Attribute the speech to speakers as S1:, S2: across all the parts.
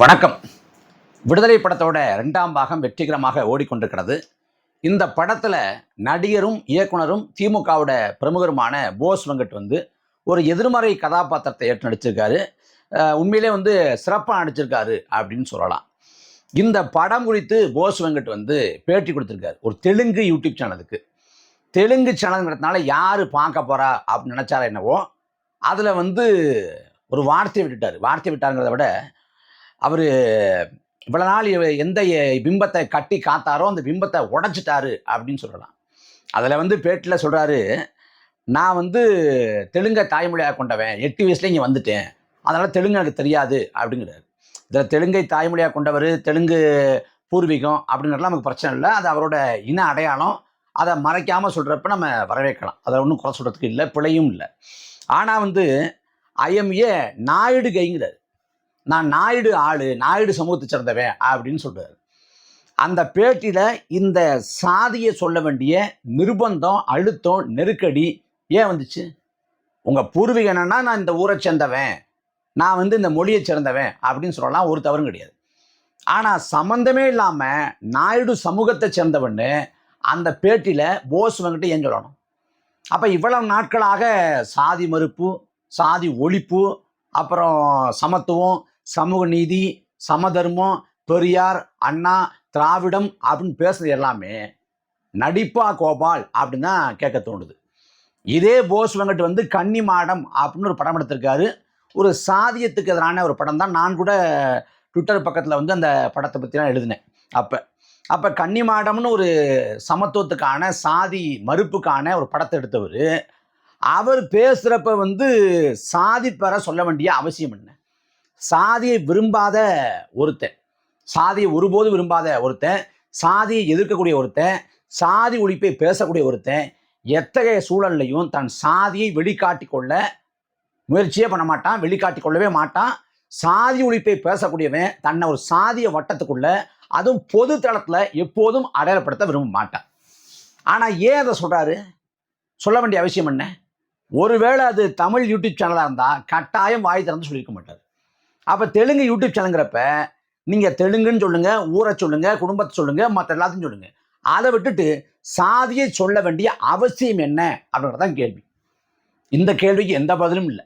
S1: வணக்கம். விடுதலை படத்தோட ரெண்டாம் பாகம் வெற்றிகரமாக ஓடிக்கொண்டிருக்கிறது. இந்த படத்தில் நடிகரும் இயக்குனரும் திமுகவோட பிரமுகருமான போஸ் வெங்கட் வந்து ஒரு எதிர்மறை கதாபாத்திரத்தை ஏற்று நடிச்சிருக்காரு. உண்மையிலே வந்து சிறப்பாக நடிச்சிருக்காரு அப்படின்னு சொல்லலாம். இந்த படம் குறித்து போஸ் வெங்கட் வந்து பேட்டி கொடுத்துருக்காரு. ஒரு தெலுங்கு யூடியூப் சேனலுக்கு. தெலுங்கு சேனலுங்கிறதுனால யார் பார்க்க போறா அப்படின்னு நினச்சாரா என்னவோ அதில் வந்து ஒரு வார்த்தையை விட்டுட்டார். வார்த்தை விட்டாருங்கிறத விட அவர் இவ்வளோ நாள் இவ- எந்த பிம்பத்தை கட்டி காத்தாரோ அந்த பிம்பத்தை உடைச்சிட்டாரு அப்படின்னு சொல்லலாம். அதில் வந்து பேட்டில் சொல்கிறாரு நான் வந்து தெலுங்கை தாய்மொழியாக கொண்டவன். எட்டு வயசுல இங்கே வந்துட்டேன். அதனால் தெலுங்கு எனக்கு தெரியாது அப்படிங்கிறாரு. இதில் தெலுங்கை தாய்மொழியாக கொண்டவர் தெலுங்கு பூர்வீகம் அப்படிங்கிறதுலாம் நமக்கு பிரச்சனை இல்லை. அது அவரோட இன அடையாளம். அதை மறைக்காமல் சொல்கிறப்ப நம்ம வரவேற்கலாம். அதை ஒன்றும் குறை சொல்கிறதுக்கு இல்லை பிழையும் இல்லை. ஆனால் வந்து ஐஎம்ஏ நாயுடு கைங்கிறார் நான் நாயுடு ஆளு நாயுடு சமூகத்தை சேர்ந்தவன் அப்படின்னு சொல்றாரு. அந்த பேட்டியில் இந்த சாதியை சொல்ல வேண்டிய நிர்பந்தம் அழுத்தம் நெருக்கடி ஏன் வந்துச்சு? உங்கள் பூர்வீகம் என்னன்னா நான் இந்த ஊரை சேர்ந்தவன் நான் வந்து இந்த மொழியை சேர்ந்தவன் அப்படின்னு சொல்லலாம் ஒரு தவறும் கிடையாது. ஆனால் சம்மந்தமே இல்லாமல் நாயுடு சமூகத்தை சேர்ந்தவன்னு அந்த பேட்டியில் போஸ் வந்துட்டு ஏன் சொல்லணும்? அப்போ இவ்வளவு நாட்களாக சாதி மறுப்பு சாதி ஒழிப்பு அப்புறம் சமத்துவம் சமூக நீதி சமதர்மம் பெரியார் அண்ணா திராவிடம் அப்படின்னு பேசுனது எல்லாமே நடிப்பா கோபால் அப்படின்னு தான் கேட்க தோணுது. இதே போஸ் வெங்கட் வந்து கன்னி மாடம் அப்படின்னு ஒரு படம் எடுத்திருக்காரு. ஒரு சாதியத்துக்கு எதிரான ஒரு படம் தான். நான் கூட ட்விட்டர் பக்கத்தில் வந்து அந்த படத்தை பற்றிலாம் எழுதினேன் அப்போ. அப்போ கன்னி மாடம்னு ஒரு சமத்துவத்துக்கான சாதி மறுப்புக்கான ஒரு படத்தை எடுத்தவர். அவர் பேசுகிறப்ப வந்து சாதி பெற சொல்ல வேண்டிய அவசியம் என்ன? சாதியை விரும்பாத ஒருத்தன். சாதியை ஒருபோதும் விரும்பாத ஒருத்தன் சாதியை எதிர்க்கக்கூடிய ஒருத்தன் சாதி ஒழிப்பை பேசக்கூடிய ஒருத்தன் எத்தகைய சூழல்லையும் தன் சாதியை வெளிக்காட்டி கொள்ள முயற்சியே பண்ண மாட்டான் வெளிக்காட்டி கொள்ளவே மாட்டான். சாதி ஒழிப்பை பேசக்கூடியவன் தன்னை ஒரு சாதிய வட்டத்துக்குள்ள அதுவும் பொது தளத்தில் எப்போதும் அடையாளப்படுத்த விரும்ப மாட்டான். ஆனால் ஏன் அதை சொல்கிறாரு சொல்ல வேண்டிய அவசியம் என்ன? ஒருவேளை அது தமிழ் யூடியூப் சேனலாக இருந்தால் கட்டாயம் வாய் திறந்து சொல்லியிருக்க மாட்டார். அப்போ தெலுங்கு யூடியூப் சேனலுங்கிறப்ப நீங்கள் தெலுங்குன்னு சொல்லுங்கள் ஊரை சொல்லுங்கள் குடும்பத்தை சொல்லுங்கள் மற்ற எல்லாத்தையும் சொல்லுங்கள் அதை விட்டுட்டு சாதியை சொல்ல வேண்டிய அவசியம் என்ன அப்படின்றது தான் கேள்வி. இந்த கேள்விக்கு எந்த பதிலும் இல்லை.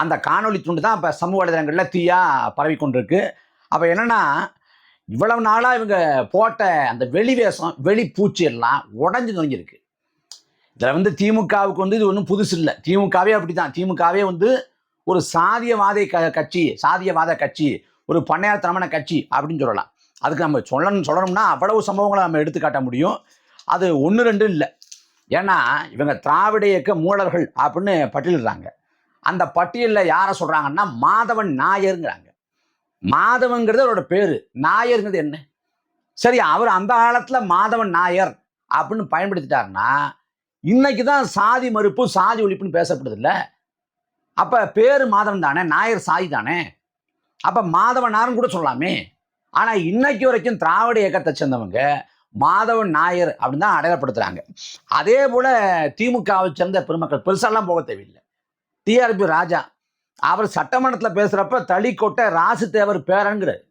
S1: அந்த காணொளி துண்டு தான் இப்போ சமூக வலைதளங்களில் தீயாக பரவி கொண்டிருக்கு அப்போ என்னென்னா இவ்வளவு நாளாக இவங்க போட்ட அந்த வெளி வேஷம் வெளி பூச்சி எல்லாம் உடஞ்சி நொங்கியிருக்கு இதில் வந்து திமுகவுக்கு வந்து இது ஒன்றும் புதுசு இல்லை. திமுகவே அப்படி தான் திமுகவே வந்து ஒரு சாதியவாத க கட்சி சாதியவாத கட்சி ஒரு பண்ணையார்த்தனமான கட்சி அப்படின்னு சொல்லலாம். அதுக்கு நம்ம சொல்லணும் சொல்லணும்னா அவ்வளவு சம்பவங்களை நம்ம எடுத்துக்காட்ட முடியும். அது ஒன்று ரெண்டு இல்லை. ஏன்னா இவங்க திராவிட இயக்க மூலர்கள் அப்படின்னு பட்டியலிடுறாங்க. அந்த பட்டியலில் யாரை சொல்கிறாங்கன்னா மாதவன் நாயருங்கிறாங்க. மாதவங்கிறது அவரோட பேர். நாயருங்கிறது என்ன? சரி அவர் அந்த காலத்தில் மாதவன் நாயர் அப்படின்னு பயன்படுத்திட்டாருன்னா இன்னைக்கு தான் சாதி மறுப்பு சாதி ஒழிப்புன்னு பேசப்படுது இல்லை அப்போ பேர் மாதவன் தானே நாயர் சாய் தானே? அப்போ மாதவனார்னு கூட சொல்லலாமே. ஆனால் இன்னைக்கு வரைக்கும் திராவிட இயக்கத்தை சேர்ந்தவங்க மாதவன் நாயர் அப்படின்னு தான் அடையாளப்படுத்துகிறாங்க அதே போல் திமுகவை சேர்ந்த பெருமக்கள் பெருசாலாம் போக தேவையில்லை. டிஆர்பி ராஜா அவர் சட்டமன்றத்தில் பேசுகிறப்ப தளிக்கொட்டை ராசு தேவர் பேரங்கிறார்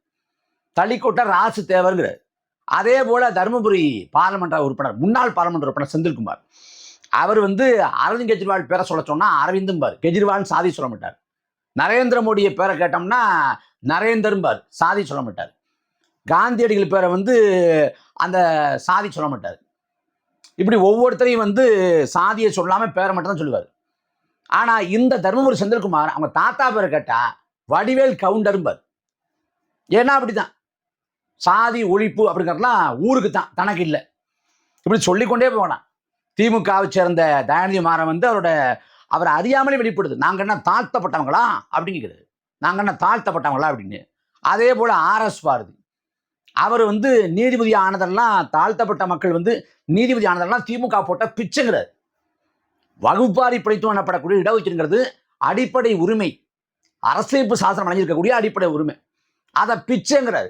S1: தளிக்கொட்டை ராசு தேவருங்கிறார் அதே போல் தருமபுரி பாராளுமன்ற உறுப்பினர் முன்னாள் பாராளுமன்ற உறுப்பினர் செந்தில்குமார். அவர் வந்து அரவிந்த் கெஜ்ரிவால் பேரை சொல்ல சொன்னால் அரவிந்தும் பார் கெஜ்ரிவால் சாதி சொல்ல மாட்டார். நரேந்திர மோடியை பேரை கேட்டோம்னா நரேந்தரும் பார் சாதி சொல்ல மாட்டார். காந்தியடிகள் பேரை வந்து அந்த சாதி சொல்ல மாட்டார். இப்படி ஒவ்வொருத்தரையும் வந்து சாதியை சொல்லாமல் பேரை மட்டும் தான் சொல்லுவார். ஆனால் இந்த தருமபுரி செந்தில்குமார் அவங்க தாத்தா பேரை கேட்டால் வடிவேல் கவுண்டரும்பார். ஏன்னா அப்படிதான். சாதி ஒழிப்பு அப்படிங்கிறதுலாம் ஊருக்கு தான் தனக்கு இல்லை. இப்படி சொல்லிக்கொண்டே போகலாம். திமுகவை சேர்ந்த தயாநிதி மாறன் வந்து அவரோட அவரை அறியாமலே வெளிப்படுது. நாங்கள் என்ன தாழ்த்தப்பட்டவங்களா? அப்படிங்கிறது நாங்கள் என்ன தாழ்த்தப்பட்டவங்களா? அப்படின்னு. அதே போல் ஆர்எஸ் பாரதி. அவர் வந்து நீதிபதி ஆனதெல்லாம் தாழ்த்தப்பட்ட மக்கள் வந்து நீதிபதி ஆனதெல்லாம் திமுக போட்ட பிச்சைங்கிறார். வகுப்பாரி பிழைத்துவம் எனப்படக்கூடிய இடஒதுக்கீடுங்கிறது அடிப்படை உரிமை. அரசியலமைப்பு சாசனம் அடைஞ்சிருக்கக்கூடிய அடிப்படை உரிமை. அதை பிச்சைங்கிறாரு.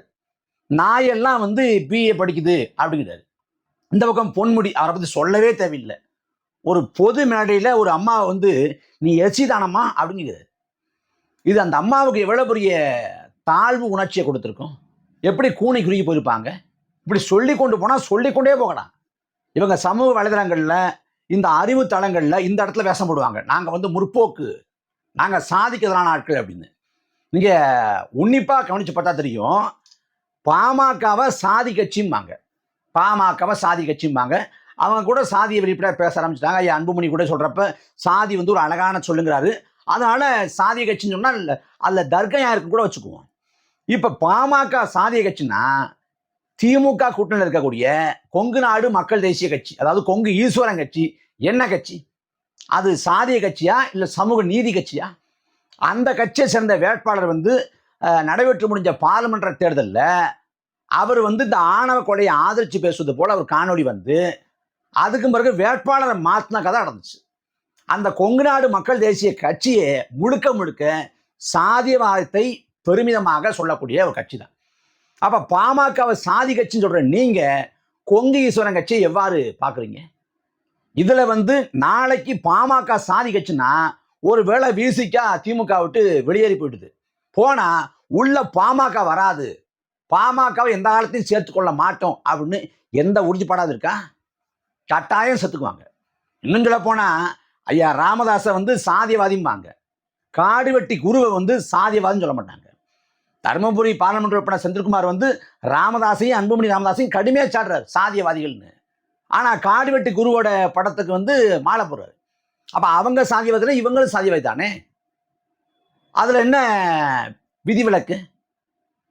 S1: நாயெல்லாம் வந்து பிஏ படிக்குது அப்படிங்கிறாரு. இந்த பக்கம் பொன்முடி அவரை பற்றி சொல்லவே தேவையில்லை. ஒரு பொது மேடையில் ஒரு அம்மா வந்து நீ எச்சிதானம்மா அப்படிங்கிறது இது அந்த அம்மாவுக்கு எவ்வளோ பெரிய தாழ்வு உணர்ச்சியை கொடுத்துருக்கும்? எப்படி கூனை குறுகி போயிருப்பாங்க? இப்படி சொல்லி கொண்டு போனால் சொல்லிக்கொண்டே போகலாம். இவங்க சமூக வலைதளங்களில் இந்த அறிவு தளங்களில் இந்த இடத்துல வேஷம் போடுவாங்க. நாங்கள் வந்து முற்போக்கு. நாங்கள் சாதிக்கிறதான ஆட்கள் அப்படின்னு. நீங்கள் உன்னிப்பாக கவனித்து பார்த்தா தெரியும் பாமகவை சாதி கட்சிம்பாங்க. பாமகவை சாதி கட்சிம்பாங்க. அவங்க கூட சாதியை வெளிப்படையாக பேச ஆரம்பிச்சிட்டாங்க. ஐயா அன்புமணி கூட சொல்கிறப்ப சாதி வந்து ஒரு அழகான சொல்லுங்கிறாரு. அதனால் சாதிய கட்சின்னு சொன்னால் அதில் தர்கையா இருக்கு கூட வச்சுக்குவோம். இப்போ பாமக சாதிய கட்சின்னா திமுக கூட்டணியில் இருக்கக்கூடிய கொங்கு நாடு மக்கள் தேசிய கட்சி அதாவது கொங்கு ஈஸ்வரன் கட்சி என்ன கட்சி? அது சாதிய கட்சியா இல்லை சமூக நீதி கட்சியா? அந்த கட்சியை சேர்ந்த வேட்பாளர் வந்து நடைபெற்று முடிஞ்ச பாராளுமன்ற தேர்தலில் அவர் வந்து இந்த ஆணவ கொலையை ஆதரித்து பேசுவது போல அவர் காணொலி வந்து அதுக்கு பிறகு வேட்பாளரை மாற்றின கதை நடந்துச்சு. அந்த கொங்கு நாடு மக்கள் தேசிய கட்சியே முழுக்க முழுக்க சாதியவாதத்தை பெருமிதமாக சொல்லக்கூடிய ஒரு கட்சி தான். அப்போ பாமகவை சாதி கட்சின்னு சொல்கிற நீங்கள் கொங்கு ஈஸ்வரன் கட்சியை எவ்வாறு பார்க்குறீங்க? இதில் வந்து நாளைக்கு பாமக சாதி கட்சின்னா ஒரு வேளை வீசிக்கா திமுக விட்டு வெளியேறி போயிடுது. போனால் உள்ள பாமக வராது. பாமகவை எந்த காலத்தையும் சேர்த்துக்கொள்ள மாட்டோம் அப்படின்னு எந்த உறுதிப்பாடாது இருக்கா? கட்டாயம் செத்துக்குவாங்க. இன்னும் சொல்ல போனால் ஐயா ராமதாஸை வந்து சாதியவாதிம்பாங்க. காடு வெட்டி குருவை வந்து சாதியவாதின்னு சொல்ல மாட்டாங்க. தருமபுரி பாராளுமன்ற உறுப்பினர் செந்தில்குமார் வந்து ராமதாசையும் அன்புமணி ராமதாசையும் கடுமையாக சாடுறாரு சாதியவாதிகள்னு. ஆனால் காடு வெட்டி குருவோட படத்துக்கு வந்து மாலை போடுறாரு. அப்போ அவங்க சாதியவாதினா இவங்களும் சாதியவாதி தானே அதில் என்ன விதிவிலக்கு?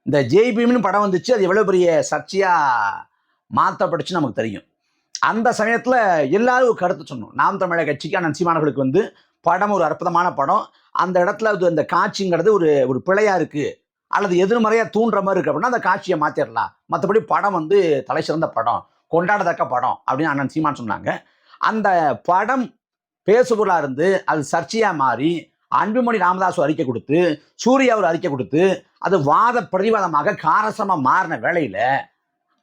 S1: இந்த ஜெய்பீம்னு படம் வந்துச்சு அது எவ்வளோ பெரிய சர்ச்சையாக மாற்றப்பட்டுச்சு நமக்கு தெரியும். அந்த சமயத்தில் எல்லாரும் ஒரு கருத்து சொன்னோம் நாம் தமிழக கட்சிக்கு அண்ணன் சீமானவர்களுக்கு வந்து படம் ஒரு அற்புதமான படம். அந்த இடத்துல அது அந்த காட்சிங்கிறது ஒரு ஒரு பிழையாக இருக்குது அல்லது எதிர்மறையாக தூண்டுற மாதிரி இருக்குது அப்படின்னா அந்த காட்சியை மாற்றிடலாம் மற்றபடி படம் வந்து தலை சிறந்த படம். கொண்டாடத்தக்க படம் அப்படின்னு அண்ணன் சீமான் சொன்னாங்க. அந்த படம் பேசுபொருளாக இருந்து அது சர்ச்சையாக மாறி அன்புமணி ராமதாஸ் அறிக்கை கொடுத்து சூர்யா ஒரு அறிக்கை கொடுத்து அது வாத பிரதிவாதமாக காரசமாக மாறின வேளையில்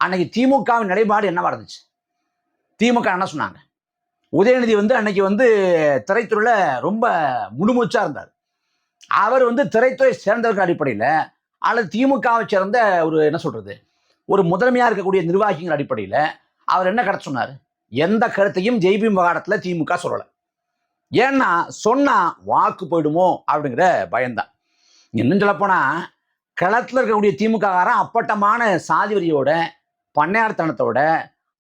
S1: அன்னைக்கு திமுகவின் நிலைப்பாடு என்னவா இருந்துச்சு? திமுக என்ன சொன்னாங்க? உதயநிதி வந்து அன்னைக்கு வந்து திரைத்துறையில் ரொம்ப முடுமூச்சாக இருந்தார். அவர் வந்து திரைத்துறை சேர்ந்தவர்கள் அடிப்படையில் அல்லது திமுகவை சேர்ந்த ஒரு என்ன சொல்கிறது ஒரு முதன்மையாக இருக்கக்கூடிய நிர்வாகிகள் அடிப்படையில் அவர் என்ன கருத்து சொன்னார்? எந்த கருத்தையும் ஜெய்பி விவகாரத்தில் திமுக சொல்லலை. ஏன்னா சொன்னால் வாக்கு போயிடுமோ அப்படிங்கிற பயம்தான். இன்னும் சொல்லப்போனால் களத்தில் இருக்கக்கூடிய திமுககாரன் அப்பட்டமான சாதி வரியோட பண்ணையார்த்தனத்தோட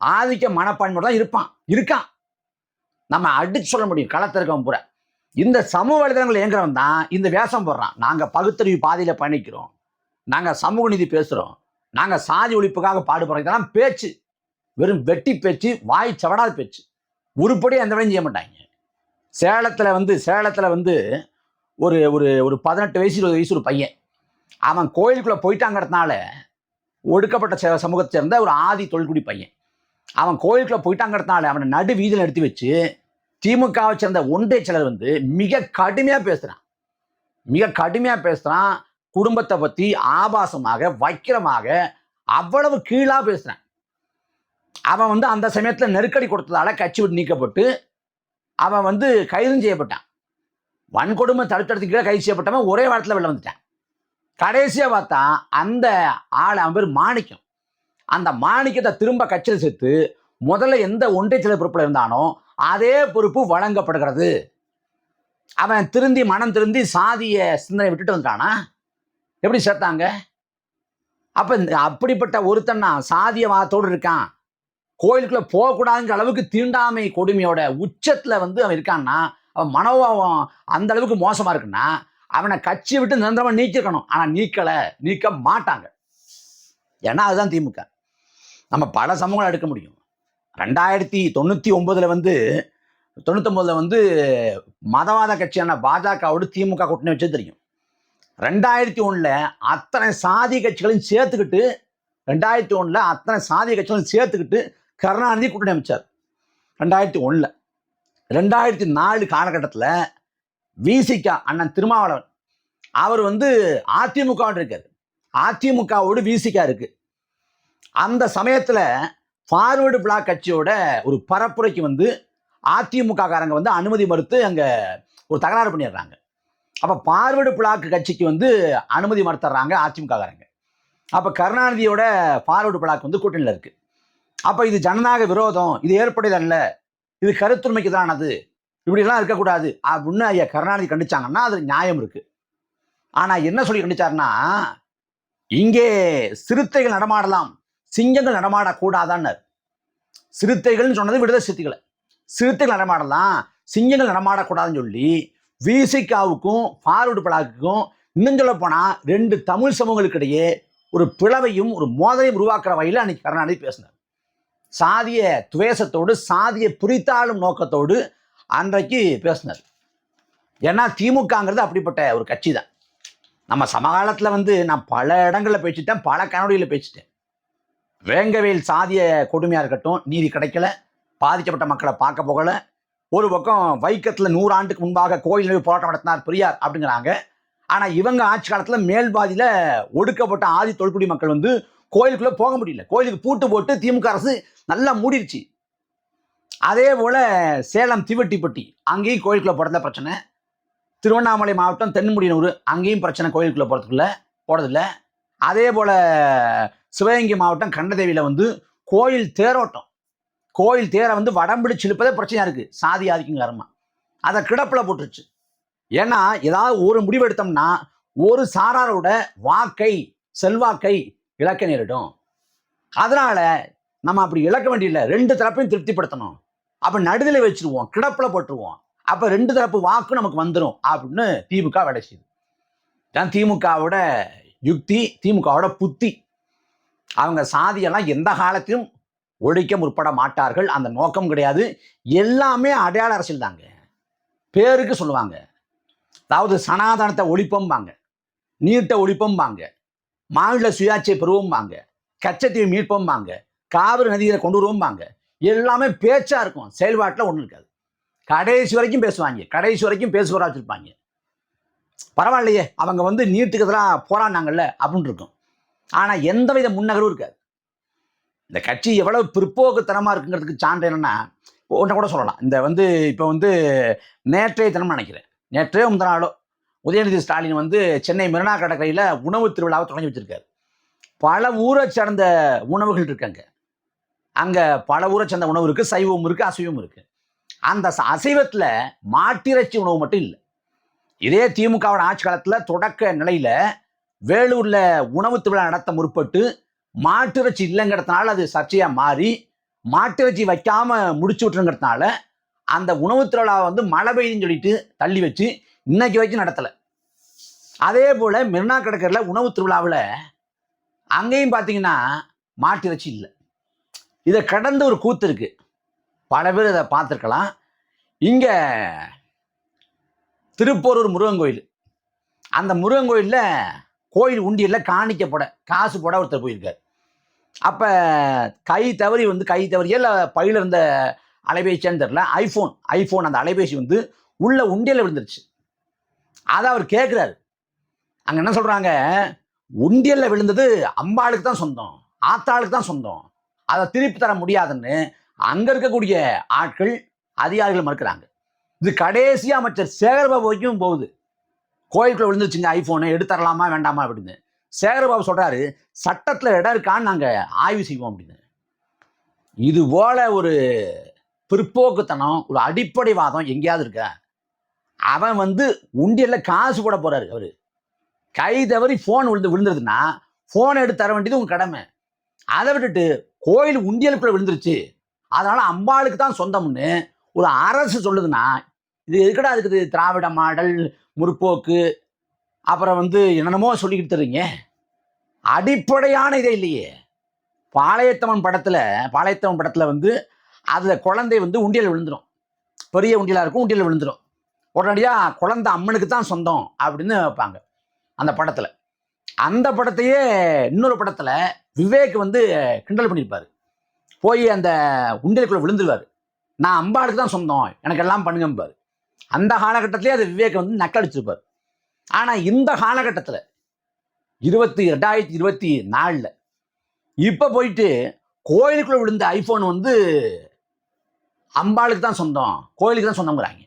S1: ஆதிக்க மனப்பான்மையோட தான் இருப்பான். இருக்கான். நம்ம அடிச்சு சொல்ல முடியும். களத்தில் இருக்கவன் பூரா. இந்த சமூக வலைதளங்கள் இயங்குறவன் தான் இந்த வேஷம் போடுறான். நாங்கள் பகுத்தறிவு பாதையில் பயணிக்கிறோம். நாங்கள் சமூக நீதி பேசுகிறோம் நாங்கள் சாதி ஒழிப்புக்காக பாடுபடுறோம். இதெல்லாம் பேச்சு. வெறும் வெட்டி பேச்சு வாய் சவடாத பேச்சு. உருப்படியாக எந்த வேலையும் செய்ய மாட்டாங்க. சேலத்தில் வந்து சேலத்தில் வந்து ஒரு ஒரு ஒரு பதினெட்டு வயசு இருபது வயசு ஒரு பையன். அவன் கோயிலுக்குள்ளே போயிட்டாங்கிறதுனால ஒடுக்கப்பட்ட ச- சமூகத்தை சேர்ந்த ஒரு ஆதி தொழில்குடி பையன். அவன் கோயிலுக்குள்ளே போயிட்டாங்கிறதுனால அவனை நடு வீதியில் எடுத்து வச்சு திமுகவை சேர்ந்த ஒன்றை சிலர் வந்து மிக கடுமையாக பேசுகிறான் மிக கடுமையாக பேசுகிறான் குடும்பத்தை பற்றி ஆபாசமாக வக்கிரமாக அவ்வளவு கீழாக பேசுகிறான் அவன் வந்து அந்த சமயத்தில் நெருக்கடி கொடுத்ததால கட்சி விட்டு நீக்கப்பட்டு அவன் வந்து கைதும் செய்யப்பட்டான். வன்கொடுமை தடுத்தடுத்து கீழே கைது செய்யப்பட்டவன் ஒரே வாரத்தில் வெளில வந்துட்டான். கடைசியாக பார்த்தா அந்த ஆள் அவன் பேர் மாணிக்கம். அந்த மாணிக்கத்தை திரும்ப கட்சியில் சேர்த்து முதல்ல எந்த ஒன்றிய செயலர் பொறுப்பில் இருந்தானோ அதே பொறுப்பு வழங்கப்படுகிறது. அவன் திருந்தி மனம் திருந்தி சாதிய சிந்தனை விட்டுட்டு வந்துட்டானா எப்படி சேர்த்தாங்க? அப்போ அப்படிப்பட்ட அப்படிப்பட்ட ஒருத்தன் சாதியவாதத்தோடு இருக்கான். கோயிலுக்குள்ளே போகக்கூடாதுங்கிற அளவுக்கு தீண்டாமை கொடுமையோட உச்சத்தில் வந்து அவன் இருக்கான்னா அவன் மனோபாவம் அந்த அளவுக்கு மோசமாக இருக்குன்னா அவனை கட்சியை விட்டு நிரந்தரமாக நீக்கிருக்கணும். ஆனால் நீக்கலை நீக்க மாட்டாங்க. ஏன்னா அதுதான் திமுக. நம்ம பல சமூகங்களை எடுக்க முடியும். ரெண்டாயிரத்தி தொண்ணூற்றி ஒம்பதில் வந்து தொண்ணூத்தொம்பதில் வந்து மதவாத கட்சியான பாஜகவோடு திமுக கூட்டணி வச்சு தெரியும். ரெண்டாயிரத்தி ஒன்றில் அத்தனை சாதி கட்சிகளையும் சேர்த்துக்கிட்டு ரெண்டாயிரத்தி ஒன்றில் அத்தனை சாதி கட்சிகளையும் சேர்த்துக்கிட்டு கருணாநிதி கூட்டணி அமைச்சார். ரெண்டாயிரத்தி ஒன்றில் ரெண்டாயிரத்தி நாலு காலகட்டத்தில் விசிகா அண்ணன் திருமாவளவன். அவர் வந்து அதிமுக இருக்கார். அதிமுகவோடு விசிகா இருக்கு. அந்த சமயத்தில் ஃபார்வர்டு பிளாக் கட்சியோட ஒரு பரப்புரைக்கு வந்து அதிமுக காரங்க வந்து அனுமதி மறுத்து அங்கே ஒரு தகராறு பண்ணிடுறாங்க. அப்போ பார்வர்டு பிளாக் கட்சிக்கு வந்து அனுமதி மறுத்துறாங்க அதிமுககாரங்க. அப்போ கருணாநிதியோட பார்வர்டு பிளாக் வந்து கூட்டணியில் இருக்குது அப்போ இது ஜனநாயக விரோதம் இது ஏற்புடையதல்ல இது கருத்துரிமைக்கு தானது இப்படிலாம் இருக்கக்கூடாது அப்படின்னு ஐயா கருணாநிதி கண்டிச்சாங்கன்னா அது நியாயம் இருக்கு. ஆனால் என்ன சொல்லி கண்டிச்சாருன்னா இங்கே சிறுத்தைகள் நடமாடலாம் சிங்கங்கள் நடமாடக்கூடாதான்னார். சிறுத்தைகள்னு சொன்னது விடுதலை சிறுத்தைகளை. சிறுத்தைகள் நடமாடலாம் சிங்கங்கள் நடமாடக்கூடாதுன்னு சொல்லி விசிகாவுக்கும் ஃபார்வர்டு பிளாக்குக்கும் இன்னும் சொல்ல போனால் ரெண்டு தமிழ் சமூகங்களுக்கிடையே ஒரு பிளவையும் ஒரு மோதலையும் உருவாக்குற வகையில் அன்னைக்கு கருணாநிதி பேசினார். சாதிய துவேஷத்தோடு சாதிய புரித்தாளும் நோக்கத்தோடு அன்றைக்கு பேசினார். ஏன்னா திமுகங்கிறது அப்படிப்பட்ட ஒரு கட்சி தான் நம்ம சமகாலத்தில் வந்து நான் பல இடங்களில் பேசிட்டேன் பல கனடியில் பேசிட்டேன். வேங்கவேல் சாதிய கொடுமையாக இருக்கட்டும் நீதி கிடைக்கல பாதிக்கப்பட்ட மக்களை பார்க்க போகல ஒரு பக்கம் வைக்கத்தில் நூறு ஆண்டுக்கு முன்பாக கோயில் போராட்டம் நடத்தினார் பெரியார் அப்படிங்கிறாங்க. ஆனால் இவங்க ஆட்சி காலத்தில் மேல்பாதியில் ஒடுக்கப்பட்ட ஆதி தொல்குடி மக்கள் வந்து கோயிலுக்குள்ளே போக முடியல. கோயிலுக்கு பூட்டு போட்டு திமுக அரசு நல்லா மூடிடுச்சு அதே போல் சேலம் திவட்டிப்பட்டி அங்கேயும் கோயிலுக்குள்ளே போகிறதுல பிரச்சனை. திருவண்ணாமலை மாவட்டம் தென்முடியனூர் அங்கேயும் பிரச்சனை கோயிலுக்குள்ளே போகிறதுக்குள்ள போகிறதில்ல அதே போல் சிவகங்கை மாவட்டம் கண்டதேவியில் வந்து கோயில் தேரோட்டம். கோயில் தேரை வந்து வடம்பிடிச்சு இழுப்பதே பிரச்சனையாக இருக்குது சாதி ஆதிக்கும் காரணமாக அதை கிடப்பில் போட்டுருச்சு. ஏன்னா ஏதாவது ஒரு முடிவு எடுத்தோம்னா ஒரு சாராரோட வாக்கை செல்வாக்கை இழக்க நேரிடும். அதனால் நம்ம அப்படி இழக்க வேண்டியதில்லை. ரெண்டு தரப்பையும் திருப்திப்படுத்தணும். அப்போ நடுதலை வச்சிருவோம் கிடப்பில் போட்டுருவோம். அப்போ ரெண்டு தரப்பு வாக்கு நமக்கு வந்துடும் அப்படின்னு திமுக வேலை தான் திமுகவோட யுக்தி திமுகவோட புத்தி. அவங்க சாதியெல்லாம் எந்த காலத்திலும் ஒழிக்க முற்பட மாட்டார்கள். அந்த நோக்கம் கிடையாது. எல்லாமே அடையாள அரசியல் தாங்க. பேருக்கு சொல்லுவாங்க. அதாவது சனாதனத்தை ஒழிப்பம்பாங்க. நீட்டை ஒழிப்பம்பாங்க. மாநில சுயாட்சியை பெறுவோம்பாங்க. கச்சத்தீவை மீட்பம்பாங்க. காவிரி நதியை கொண்டு வருவோம்பாங்க. எல்லாமே பேச்சா இருக்கும். செயல்பாட்டில் ஒன்றும் இருக்காது. கடைசி வரைக்கும் பேசுவாங்க. கடைசி வரைக்கும் பேசுவரா வச்சுருப்பாங்க. பரவாயில்லையே அவங்க வந்து நீட்டுக்கு எதிராக போராடினாங்கல்ல அப்படின்னு இருக்கும். ஆனால் எந்தவித முன்னகரும் இருக்காது. இந்த கட்சி எவ்வளவு பிற்போக்குத்தனமாக இருக்குங்கிறதுக்கு சான்று என்னன்னா ஒன்றை கூட சொல்லலாம். இந்த வந்து இப்போ வந்து நேற்றைய தினம் நினைக்கிறேன். நேற்றே முந்த நாளோ உதயநிதி ஸ்டாலின் வந்து சென்னை மெரினா கடற்கரையில் உணவு திருவிழாவை தொடங்கி வச்சுருக்காரு. பல ஊரை சார்ந்த உணவுகள் இருக்காங்க. அங்கே பல ஊரை சேர்ந்த உணவு இருக்குது சைவம் இருக்குது அசைவம் இருக்குது அந்த அசைவத்தில் மாட்டிறைச்சி உணவு மட்டும் இல்லை. இதே திமுகவோட ஆட்சி காலத்தில் தொடக்க நிலையில் வேலூரில் உணவு திருவிழா நடத்த முற்பட்டு மாட்டிறைச்சி இல்லைங்கிறதுனால அது சர்ச்சையாக மாறி மாட்டிறைச்சி வைக்காமல் முடிச்சு விட்டுருங்கிறதுனால அந்த உணவு திருவிழாவை வந்து மழை பெய்யுன்னு சொல்லிட்டு தள்ளி வச்சு இன்னைக்கு வரைக்கும் நடத்தலை. அதே போல் மெரினா கடற்கரையில் உணவு திருவிழாவில் அங்கேயும் பார்த்தீங்கன்னா மாட்டிறைச்சி இல்லை. இதை கடந்து ஒரு கூத்து இருக்கு. பல பேர் இதை பார்த்துருக்கலாம். இங்கே திருப்போரூர் முருகன் கோயில். அந்த முருகன் கோயிலில் கோயில் உண்டியலில் காணிக்க போட காசு போட ஒருத்தர் போயிருக்கார். அப்போ கை தவறி வந்து கை தவறி இல்லை பையில் இருந்த அலைபேசியான்னு தெரில ஐஃபோன் ஐஃபோன் அந்த அலைபேசி வந்து உள்ள உண்டியலில் விழுந்துருச்சு. அதை அவர் கேட்குறாரு அங்கே என்ன சொல்கிறாங்க உண்டியலில் விழுந்தது அம்பாளுக்கு தான் சொந்தம் ஆத்தாளுக்கு தான் சொந்தம். அதை திருப்பி தர முடியாதுன்னு அங்கே இருக்கக்கூடிய ஆட்கள் அதிகாரிகள் மறுக்கிறாங்க. இது கடைசி அமைச்சர் சேகர்பாபுக்கும் போகுது. கோயிலுக்குள்ள விழுந்துச்சுங்க ஐஃபோனு எடுத்துடலாமா வேண்டாமா அப்படின்னு. சேகர்பாபு சொல்றாரு சட்டத்தில் இடம் இருக்கான்னு நாங்கள் ஆய்வு செய்வோம் அப்படின்னு. இது போல ஒரு பிற்போக்குத்தனம் ஒரு அடிப்படைவாதம் எங்கேயாவது இருக்க? அவன் வந்து உண்டியல்ல காசு போட போறாரு அவரு. கை தவறி ஃபோன் விழுந்து விழுந்துருதுன்னா ஃபோனை எடுத்து தர வேண்டியது உங்க கடமை. அதை விட்டுட்டு கோயில் உண்டியலுக்குள்ள விழுந்துருச்சு. அதனால அம்பாளுக்கு தான் சொந்தம்னு ஒரு அரசு சொல்லுதுன்னா இது எதுக்கடா இருக்குது திராவிட மாடல் முற்போக்கு அப்புறம் வந்து என்னென்னமோ சொல்லிக்கிட்டு தர்றீங்க. அடிப்படையான இதே இல்லையே. பாளையத்தவன் படத்தில் பாளையத்தவன் படத்தில் வந்து அதில் குழந்தை வந்து உண்டியல் விழுந்துடும் பெரிய உண்டியலாக இருக்கும் உண்டியல் விழுந்துடும் உடனடியாக குழந்தை அம்மனுக்கு தான் சொந்தம் அப்படின்னு வைப்பாங்க அந்த படத்தில். அந்த படத்தையே இன்னொரு படத்தில் விவேக் வந்து கிண்டல் பண்ணியிருப்பார் போய் அந்த உண்டியலுக்குள்ளே விழுந்துருவார். நான் அம்பாளுக்கு தான் சொந்தம். எனக்கு எல்லாம் பண்ணுங்கம்பார். அந்த காலகட்டத்திலே அது விவேக் வந்து நக்கடிச்சிருப்பார் ஆனால் இந்த காலகட்டத்தில் இருபத்தி ரெண்டாயிரத்தி இருபத்தி நாலில் இப்போ போயிட்டு கோயிலுக்குள்ளே விழுந்த ஐஃபோன் வந்து அம்பாளுக்கு தான் சொந்தம். கோயிலுக்கு தான் சொந்தங்கிறாங்க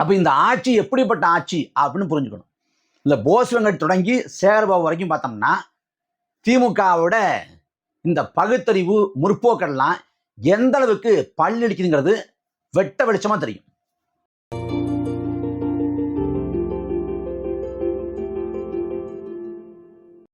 S1: அப்போ இந்த ஆட்சி எப்படிப்பட்ட ஆட்சி அப்படின்னு புரிஞ்சுக்கணும். இந்த போஸ்வங்கள் தொடங்கி சேகர்பாபு வரைக்கும் பார்த்தோம்னா திமுகவோட இந்த பகுத்தறிவு முற்போக்கெல்லாம் எந்த அளவுக்கு பல்லடிக்குதுங்கிறது வெட்ட வெளிச்சமாக தெரியும்.